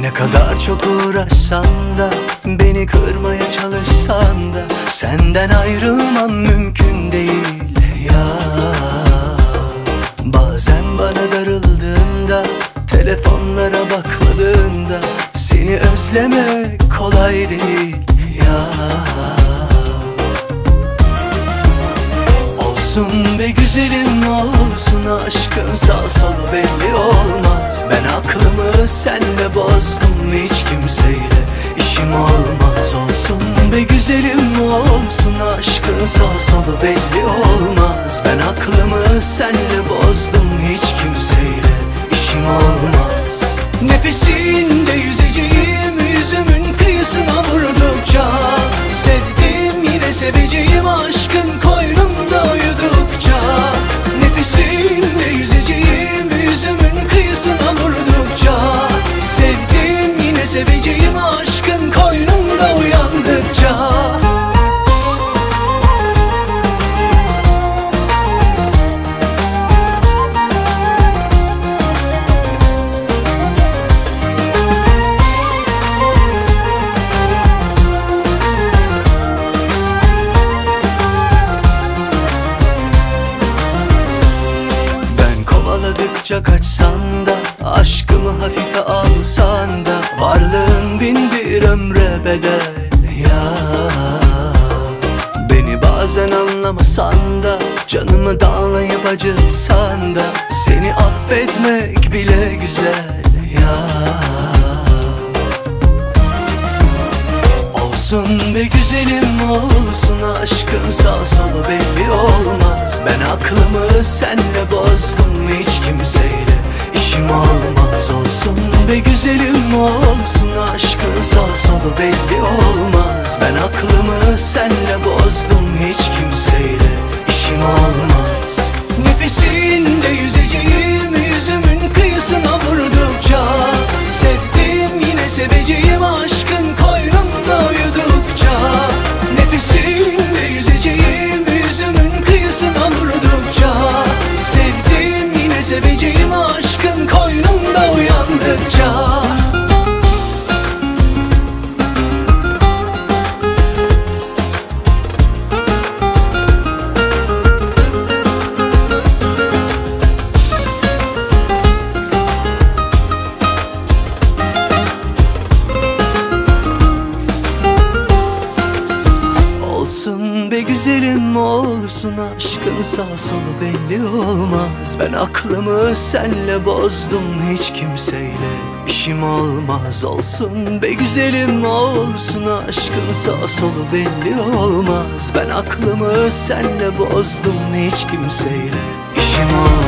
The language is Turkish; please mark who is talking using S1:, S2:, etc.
S1: Ne kadar çok uğraşsan da Beni kırmaya çalışsan da Senden ayrılmam mümkün değil ya. Bazen bana darıldığında Telefonlara bakmadığında Seni özlemek kolay değil ya. Olsun be güzelim olsun aşkın sağ solu belli olmaz. Ben aklımı bozdum hiç kimseyle işim olmaz Olsun. Be güzelim olsun aşkın sağ solu belli olmaz. Ben aklımı senle bozdum hiç kimseyle işim olmaz. Nefesinde yüzeceğim yüzümün kıyısına vurdukça Sevdim yine seveceğim seveceğim aşkın koynunda uyandıkça. Ben kovaladıkça kaçsan da bazen anlamasan da Canımı dağlayıp acıtsan da Seni affetmek bile güzel ya. Olsun be güzelim olsun aşkın sağ solu belli olmaz. Ben aklımı senle bozdum hiç kimseyle işim olmaz Olsun be güzelim olsun. Aşkın sağ solu belli olmaz. Ben aklımı senle bozdum hiç kimseyle işim olmaz. Nefesinde yüzeceğim yüzümün kıyısına vurdukça Sevdim yine seveceğim güzelim olsun aşkın sağ solu belli olmaz. Ben aklımı senle bozdum hiç kimseyle işim olmaz. Olsun be güzelim olsun aşkın sağ solu belli olmaz. Ben aklımı senle bozdum hiç kimseyle işim olmaz